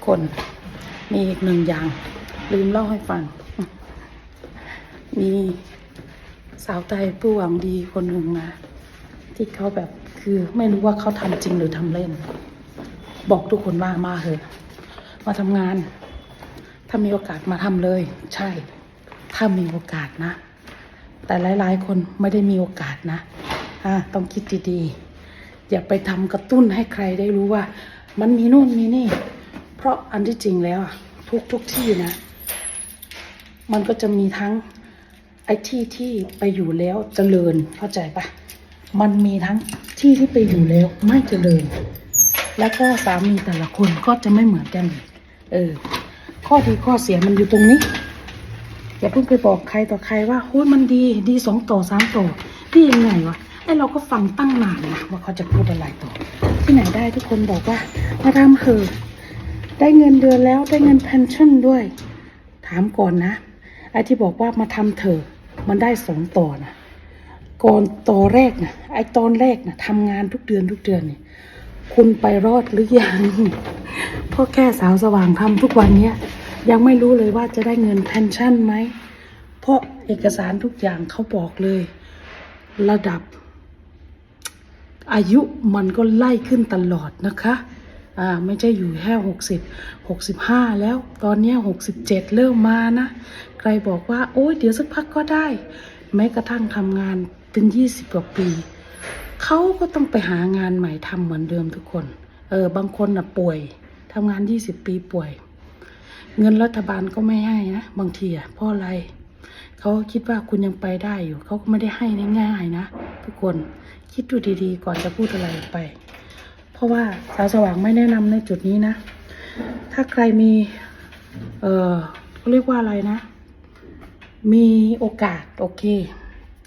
กคน มีอีกหนึ่งอย่าง ลืมเล่าให้ฟัง มีสาวไทยผู้หวังดีคนหนึ่งนะที่เขาแบบคือไม่รู้ว่าเขาทำจริงหรือทำเล่น บอกทุกคนว่ามาเถอะมาทำงาน ถ้ามีโอกาสมาทำเลย ใช่ ถ้ามีโอกาสนะ แต่หลาย ๆ คนไม่ได้มีโอกาสนะต้องคิดดีๆอย่าไปทำกระตุ้นให้ใครได้รู้ว่า มันมีนู่นมีนี่ เพราะอันที่จริงแล้วทุกทุกที่นะ มันก็จะมีทั้งไอ้ที่ที่ไปอยู่แล้วเจริญเข้าใจปะมันมีทั้งที่ที่ไปอยู่แล้วไม่เจริญ แล้วก็สามีแต่ละคนก็จะไม่เหมือนกันเออ ข้อดีข้อเสียมันอยู่ตรงนี้อย่าเพิ่งไปบอกใครต่อใครว่าโอ้ยมันดีดีสองต่อสามต่อดียังไงวะไอเราก็ฟังตั้งนานนะว่าเขาจะพูดอะไรต่อ ที่ไหนได้ทุกคนบอกว่ามาทำเถอะ ได้เงินเดือนแล้วได้เงินเพนชั่นด้วย ถามก่อนนะไอ้ที่บอกว่ามาทำเถอะมันได้สองต่อนะก่อนต่อแรกนะไอ้ตอนแรกนะทำงานทุกเดือนทุกเดือนเนี่ยคุณไปรอดหรือยังเพราะแค่สาวสว่างทำทุกวันเนี้ยยังไม่รู้เลยว่าจะได้เงินเพนชั่นไหม เพราะเอกสารทุกอย่างเขาบอกเลย ระดับ อายุมันก็ไล่ขึ้นตลอดนะคะ อ่าไม่ใช่อยู่แค่หกสิบหกสิบห้าแล้วตอนนี้หกสิบเจ็ดเริ่มมานะ ใครบอกว่า โอ้ยเดี๋ยวสักพักก็ได้ แม้กระทั่งทำงานเป็นยี่สิบกว่าปี เขาก็ต้องไปหางานใหม่ทำเหมือนเดิมทุกคน เออบางคนน่ะป่วยทำงานยี่สิบปีป่วย เงินรัฐบาลก็ไม่ให้นะ บางทีอะเพราะอะไรเขาคิดว่าคุณยังไปได้อยู่ เขาก็ไม่ได้ให้ง่ายๆนะ ทุกคนคิดดูดีๆ ก่อนจะพูดอะไรไป ราะว่าสาวสว่างไม่แนะนำในจุดนี้นะ ถ้าใครมี เออเขาเรียกว่าอะไรนะ มีโอกาสโอเค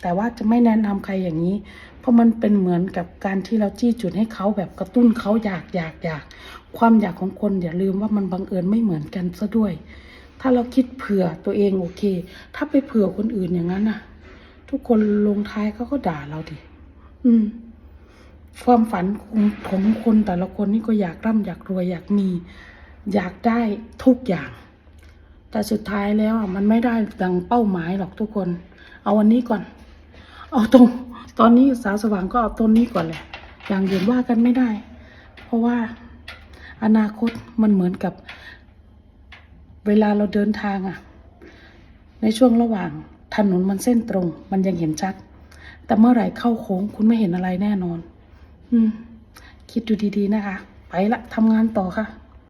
แต่ว่าจะไม่แนะนำใครอย่างนี้ เพราะมันเป็นเหมือนกับการที่เราจี้จุดให้เขาแบบกระตุ้นเขาอยากอยากอยาก ความอยากของคนอย่าลืมว่ามันบังเอิญไม่เหมือนกันซะด้วย ถ้าเราคิดเผื่อตัวเองโอเค ถ้าไปเผื่อคนอื่นอย่างนั้นน่ะ ทุกคนลงท้ายเขาก็ด่าเราดิอืม ความฝันของของคนแต่ละคนนี่ก็อยากร่ำอยากรวยอยากมี อยากได้ทุกอย่าง แต่สุดท้ายแล้วมันไม่ได้ดังเป้าหมายหรอกทุกคน เอาวันนี้ก่อน เอาตรง ตอนนี้สาวสว่างก็เอาต้นนี้ก่อนแหละ อย่างอื่นว่ากันไม่ได้ เพราะว่าอนาคตมันเหมือนกับ เวลาเราเดินทางอะในช่วงระหว่างถนนมันเส้นตรง มันยังเห็นชัด แต่เมื่อไหร่เข้าโค้งคุณไม่เห็นอะไรแน่นอน อืม คิดดูดีๆนะคะ ไปละทำงานต่อค่ะ